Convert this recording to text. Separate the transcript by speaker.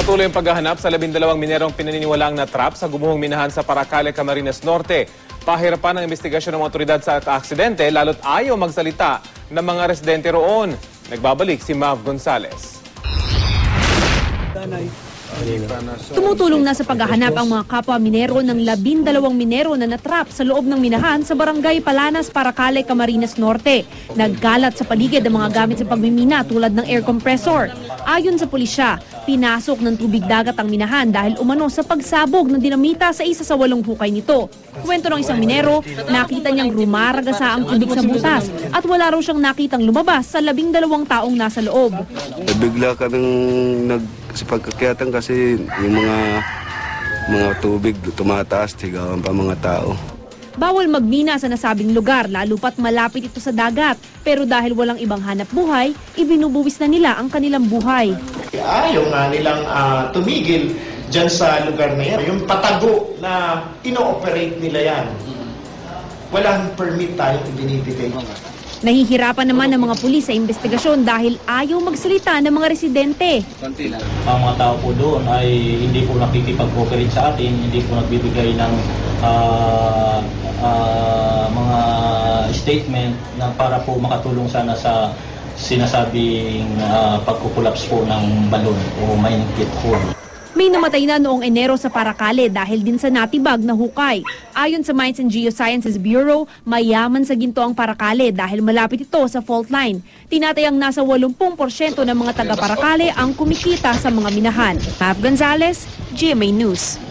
Speaker 1: Patuloy ang paghahanap sa labindalawang minerong pinaniniwalaang na trap sa gumuhong minahan sa Paracale, Camarines Norte. Pahirapan ang investigasyon ng otoridad sa aksidente lalo't ayaw magsalita ng mga residente roon. Nagbabalik si Mav Gonzales.
Speaker 2: Tumutulong na sa paghahanap ang mga kapwa minero ng labindalawang minero na natrap sa loob ng minahan sa barangay Palanas, Paracale, Camarines Norte. Naggalat sa paligid ang mga gamit sa pagmimina tulad ng air compressor. Ayon sa pulisya, pinasok ng tubig dagat ang minahan dahil umano sa pagsabog ng dinamita sa isa sa walong hukay nito. Kwento ng isang minero, nakita niyang rumaragasa ang tubig sa butas at wala raw siyang nakitang lumabas sa labing dalawang taong nasa loob.
Speaker 3: Bigla kaming nag sa pagkakyatan kasi yung mga mga tubig tumataas, tigawan pa mga tao.
Speaker 2: Bawal magmina sa nasabing lugar lalo pat malapit ito sa dagat. Pero dahil walang ibang hanap buhay, ibinubuwis na nila ang kanilang buhay.
Speaker 4: Ayaw nga nilang ah, tumigil dyan sa lugar na yan. Yung patago na ino-operate nila yan, walang permit tayong ibinibigay.
Speaker 2: Nahihirapan naman ang mga pulis sa investigasyon dahil ayaw magsalita ng mga residente.
Speaker 5: ang mga tao po doon ay hindi po nakikipag-cooperate sa atin, hindi po nagbibigay ng ah, ah, mga statement na para po makatulong sana sa sinasabing uh, pagkukulaps po ng balon o mainit po.
Speaker 2: May namatay na noong Enero sa Paracale dahil din sa natibag na hukay. Ayon sa Mines and Geosciences Bureau, mayaman sa ginto ang Paracale dahil malapit ito sa fault line. Tinatayang nasa 80% ng mga taga-Paracale ang kumikita sa mga minahan. Mav Gonzalez, GMA News.